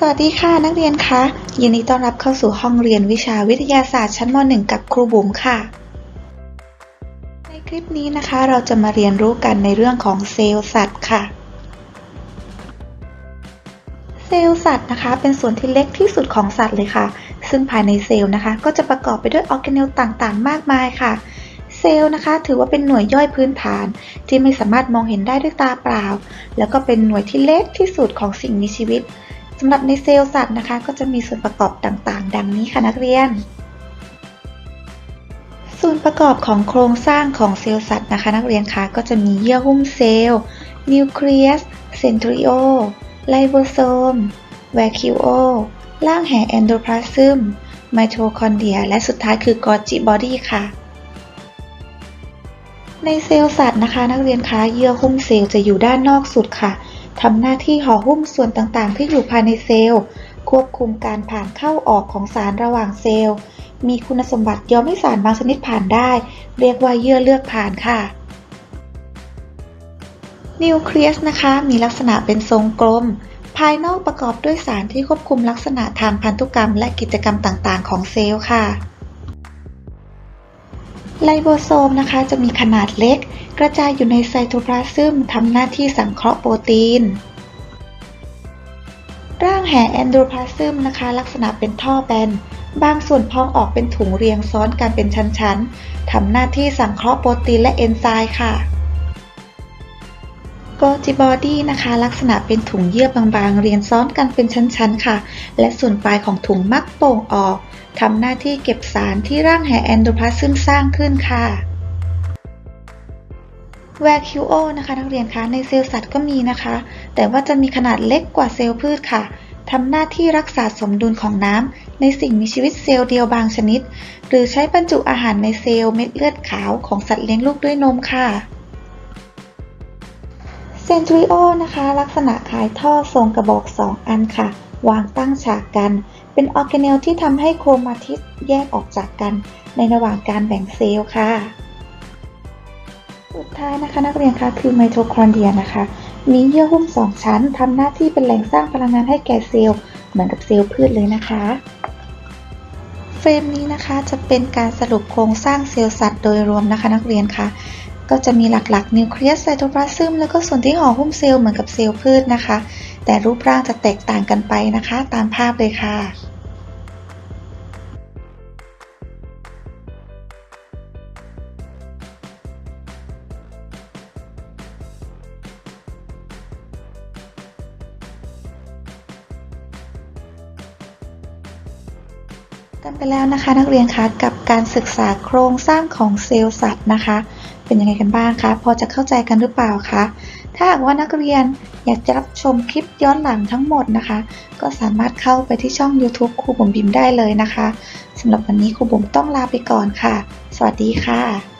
สวัสดีค่ะนักเรียนคะยินดีต้อนรับเข้าสู่ห้องเรียนวิชาวิทยาศาสตร์ชั้นม .1 กับครูบุ๋มค่ะ ในคลิปนี้นะคะเราจะมาเรียนรู้กันในเรื่องของเซลล์สัตว์ค่ะ เซลล์สัตว์นะคะ เป็นส่วนที่เล็กที่สุดของสัตว์เลยค่ะ ซึ่งภายในเซลล์นะคะ ก็จะประกอบไปด้วยออร์แกเนลต่างๆ มากมายค่ะ เซลล์นะคะ ถือว่าเป็นหน่วยย่อยพื้นฐาน ที่ไม่สามารถมองเห็นได้ด้วยตาเปล่า แล้วก็เป็นหน่วยที่เล็กที่สุดของสิ่งมีชีวิต สำหรับในเซลล์สัตว์นะคะ ก็จะมีส่วนประกอบต่างๆ ดังนี้ค่ะนักเรียน ส่วนประกอบของโครงสร้างของเซลล์สัตว์นะคะ นักเรียนคะก็จะมีเยื่อหุ้มเซลล์นิวเคลียสเซนทริโอไลโบโซมแวคิโอร่างแห่แอนโดพลาซึมไมโทคอนเดรีย และสุดท้ายคือกอจิบอดีค่ะ ในเซลล์สัตว์นะคะ นักเรียนคะเยื่อหุ้มเซลล์จะอยู่ด้านนอกสุดค่ะ ทำหน้าที่ห่อหุ้มส่วนต่างๆ ที่อยู่ภายในเซลล์ ควบคุมการผ่านเข้าออกของสารระหว่างเซลล์ มีคุณสมบัติยอมให้สารบางชนิดผ่านได้ เรียกว่าเยื่อเลือกผ่านค่ะ นิวเคลียสนะคะ มีลักษณะเป็นทรงกลม ภายนอกประกอบด้วยสารที่ควบคุมลักษณะทางพันธุกรรม และกิจกรรมต่างๆ ของเซลล์ค่ะ ไลโบโซมนะคะจะมีขนาดเล็ก กระจายอยู่ในไซโตพลาซึมทำหน้าที่สังเคราะห์โปรตีน ร่างแห่แอนโดรพลาซึมนะคะ ลักษณะเป็นท่อแบนบางส่วนพองออกเป็นถุงเรียงซ้อนกันเป็นชั้นๆทำหน้าที่สังเคราะห์โปรตีนและเอนไซม์ค่ะ โกจิบอดี้นะคะ ลักษณะเป็นถุงเยื่อบางๆ เรียงซ้อนกันเป็นชั้นๆ ค่ะ และส่วนปลายของถุงมักโป่งออกทำหน้าที่เก็บสารที่ร่างแห่แอนโดรพลาซึมสร้างขึ้นค่ะแวคิโอนะคะนักเรียนคะในเซลล์สัตว์ก็มีนะคะ แต่ว่าจะมีขนาดเล็กกว่าเซลล์พืชค่ะทำหน้าที่รักษาสมดุลของน้ำในสิ่งมีชีวิตเซลล์เดียวบางชนิด หรือใช้บรรจุอาหารในเซลล์เม็ดเลือดขาวของสัตว์เลี้ยงลูกด้วยนมค่ะ เซนทริโอนะคะ ลักษณะคล้ายท่อทรงกระบอก 2 อันค่ะ วางตั้งฉากกัน เป็นออร์แกเนลที่ทำให้โครมาทิสแยกออกจากกัน ในระหว่างการแบ่งเซลล์ค่ะสุดท้ายนะคะนักเรียนคะคือไมโทคอนเดรียนะคะ มีเยื่อหุ้มสองชั้นทำหน้าที่เป็นแหล่งสร้างพลังงานให้แก่เซลล์ เหมือนกับเซลล์พืชเลยนะคะ เฟรมนี้นะคะจะเป็นการสรุปโครงสร้างเซลล์สัตว์โดยรวมนะคะนักเรียนคะ ก็จะมีหลักๆนิวเคลียสไซโตพลาซึมแล้วก็ส่วนที่ห่อหุ้มเซลล์เหมือนกับเซลล์พืชนะคะ แต่รูปร่างจะแตกต่างกันไปนะคะ ตามภาพเลยค่ะกันไปแล้วนะคะนักเรียนคะกับการศึกษาโครงสร้างของเซลล์สัตว์นะคะ เป็นยังไงกันบ้างคะ พอจะเข้าใจกันหรือเปล่าคะ ถ้าหากว่านักเรียนอยากจะรับชมคลิปย้อนหลังทั้งหมดนะคะ ก็สามารถเข้าไปที่ช่อง YouTube ครูบุ๋มบิมได้เลยนะคะสำหรับวันนี้ครูบุ๋มต้องลาไปก่อนค่ะ สวัสดีค่ะ